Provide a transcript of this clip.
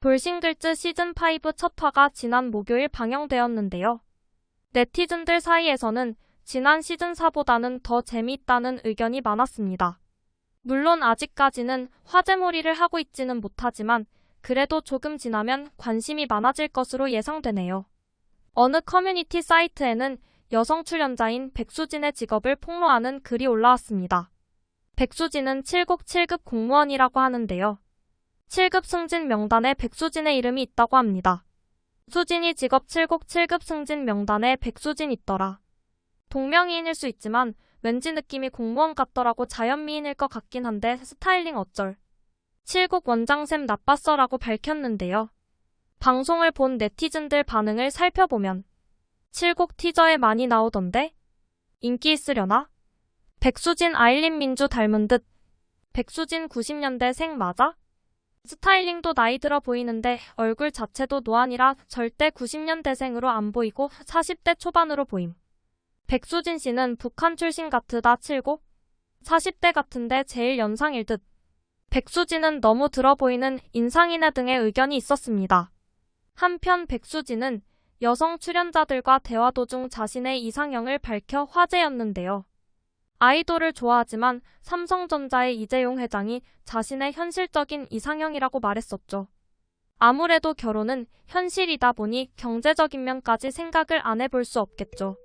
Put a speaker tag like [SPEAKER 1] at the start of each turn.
[SPEAKER 1] 돌싱글즈 시즌5 첫 화가 지난 목요일 방영되었는데요. 네티즌들 사이에서는 지난 시즌4보다는 더 재미있다는 의견이 많았습니다. 물론 아직까지는 화제몰이를 하고 있지는 못하지만 그래도 조금 지나면 관심이 많아질 것으로 예상되네요. 어느 커뮤니티 사이트에는 여성 출연자인 백수진의 직업을 폭로하는 글이 올라왔습니다. 백수진은 7곡 7급 공무원이라고 하는데요. 7급 승진 명단에 백수진의 이름이 있다고 합니다. 수진이 직업 7곡 7급 승진 명단에 백수진 있더라. 동명이인일 수 있지만 왠지 느낌이 공무원 같더라고 자연미인일 것 같긴 한데 스타일링 어쩔. 7곡 원장쌤 나빴어라고 밝혔는데요. 방송을 본 네티즌들 반응을 살펴보면 7곡 티저에 많이 나오던데? 인기 있으려나? 백수진 아일린 민주 닮은 듯. 백수진 90년대 생 맞아? 스타일링도 나이 들어 보이는데 얼굴 자체도 노안이라 절대 90년대생으로 안 보이고 40대 초반으로 보임. 백수진 씨는 북한 출신 같으다 7곡? 40대 같은데 제일 연상일 듯. 백수진은 너무 들어 보이는 인상이네 등의 의견이 있었습니다. 한편 백수진은 여성 출연자들과 대화 도중 자신의 이상형을 밝혀 화제였는데요. 아이돌을 좋아하지만 삼성전자의 이재용 회장이 자신의 현실적인 이상형이라고 말했었죠. 아무래도 결혼은 현실이다 보니 경제적인 면까지 생각을 안 해볼 수 없겠죠.